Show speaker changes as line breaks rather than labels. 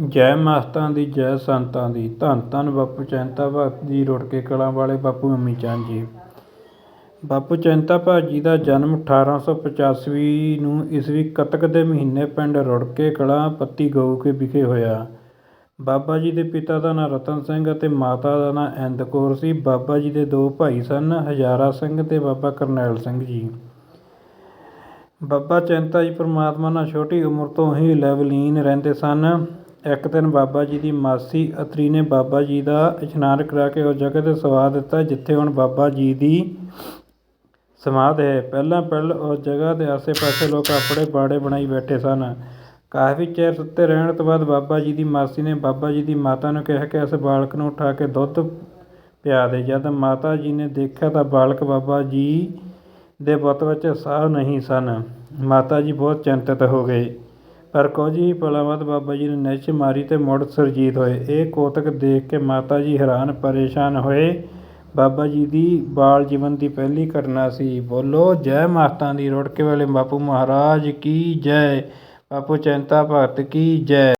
ਜੈ ਮਾਸਤਾਂ ਦੀ, ਜੈ ਸੰਤਾਂ ਦੀ, ਧੰਨ ਧੰਨ ਬਾਪੂ ਚੈਂਤਾ ਭਗਤ ਜੀ ਰੁੜਕੇ ਕਲਾਂ ਵਾਲੇ ਬਾਪੂ ਮੰਮੀ ਚੰਦ ਜੀ। ਬਾਪੂ ਚੈਂਤਾ ਭਗਤ ਜੀ ਦਾ ਜਨਮ 1885 ਨੂੰ ਈਸਵੀ ਕਤਕ ਦੇ ਮਹੀਨੇ ਪਿੰਡ ਰੁੜਕੇ ਕਲਾਂ ਪੱਤੀ ਗਊਕੇ ਵਿਖੇ ਹੋਇਆ। ਬਾਬਾ ਜੀ ਦੇ ਪਿਤਾ ਦਾ ਨਾਂ ਰਤਨ ਸਿੰਘ ਅਤੇ ਮਾਤਾ ਦਾ ਨਾਂ ਇੰਦ ਕੌਰ ਸੀ। ਬਾਬਾ ਜੀ ਦੇ ਦੋ ਭਾਈ ਸਨ, ਹਜ਼ਾਰਾ ਸਿੰਘ ਤੇ ਬਾਬਾ ਕਰਨੈਲ ਸਿੰਘ ਜੀ। ਬਾਬਾ ਚੈਂਤਾ ਜੀ ਪਰਮਾਤਮਾ ਨਾਲ ਛੋਟੀ ਉਮਰ ਤੋਂ ਹੀ ਲੈਵਲੀਨ ਰਹਿੰਦੇ ਸਨ। ਇੱਕ ਦਿਨ ਬਾਬਾ ਜੀ ਦੀ ਮਾਸੀ ਅਤਰੀ ਨੇ ਬਾਬਾ ਜੀ ਦਾ ਇਸ਼ਨਾਨ ਕਰਾ ਕੇ ਉਸ ਜਗ੍ਹਾ ਤੇ ਸਵਾ ਦਿੱਤਾ, ਜਿੱਥੇ ਹੁਣ ਬਾਬਾ ਜੀ ਦੀ ਸਮਾਧ ਹੈ। ਪਹਿਲਾਂ ਪਹਿਲ ਉਸ ਜਗ੍ਹਾ ਦੇ ਆਸੇ-ਪਾਸੇ ਲੋਕ ਆਪਣੇ ਬਾੜੇ ਬਣਾਈ ਬੈਠੇ ਸਨ। ਕਾਫੀ ਚਿਰ ਸੁੱਤੇ ਰਹਿਣ ਤੋਂ ਬਾਅਦ ਬਾਬਾ ਜੀ ਦੀ ਮਾਸੀ ਨੇ ਬਾਬਾ ਜੀ ਦੀ ਮਾਤਾ ਨੂੰ ਕਿਹਾ ਕਿ ਇਸ ਬਾਲਕ ਨੂੰ ਉਠਾ ਕੇ ਦੁੱਧ ਪਿਆ ਦੇ। ਜਦ ਮਾਤਾ ਜੀ ਨੇ ਦੇਖਿਆ ਤਾਂ ਬਾਲਕ ਬਾਬਾ ਜੀ ਦੇ ਬੁੱਤ ਵਿੱਚ ਸਾਹ ਨਹੀਂ ਸਨ। ਮਾਤਾ ਜੀ ਬਹੁਤ ਚਿੰਤਤ ਹੋ ਗਏ। ਪਰ ਕੁਝ ਹੀ ਪਲਾਂ ਬਾਅਦ ਬਾਬਾ ਜੀ ਨੇ ਨਿੱਛ ਮਾਰੀ ਅਤੇ ਮੁੜ ਸੁਰਜੀਤ ਹੋਏ। ਇਹ ਕੋਤਕ ਦੇਖ ਕੇ ਮਾਤਾ ਜੀ ਹੈਰਾਨ ਪਰੇਸ਼ਾਨ ਹੋਏ। ਬਾਬਾ ਜੀ ਦੀ ਬਾਲ ਜੀਵਨ ਦੀ ਪਹਿਲੀ ਘਟਨਾ ਸੀ। ਬੋਲੋ, ਜੈ ਮਾਤਾ ਦੀ ਰੁੜਕੇ ਵਾਲੇ ਬਾਪੂ ਮਹਾਰਾਜ, ਕੀ ਜੈ? ਬਾਪੂ ਚੈਂਤਾ ਭਗਤ, ਕੀ ਜੈ?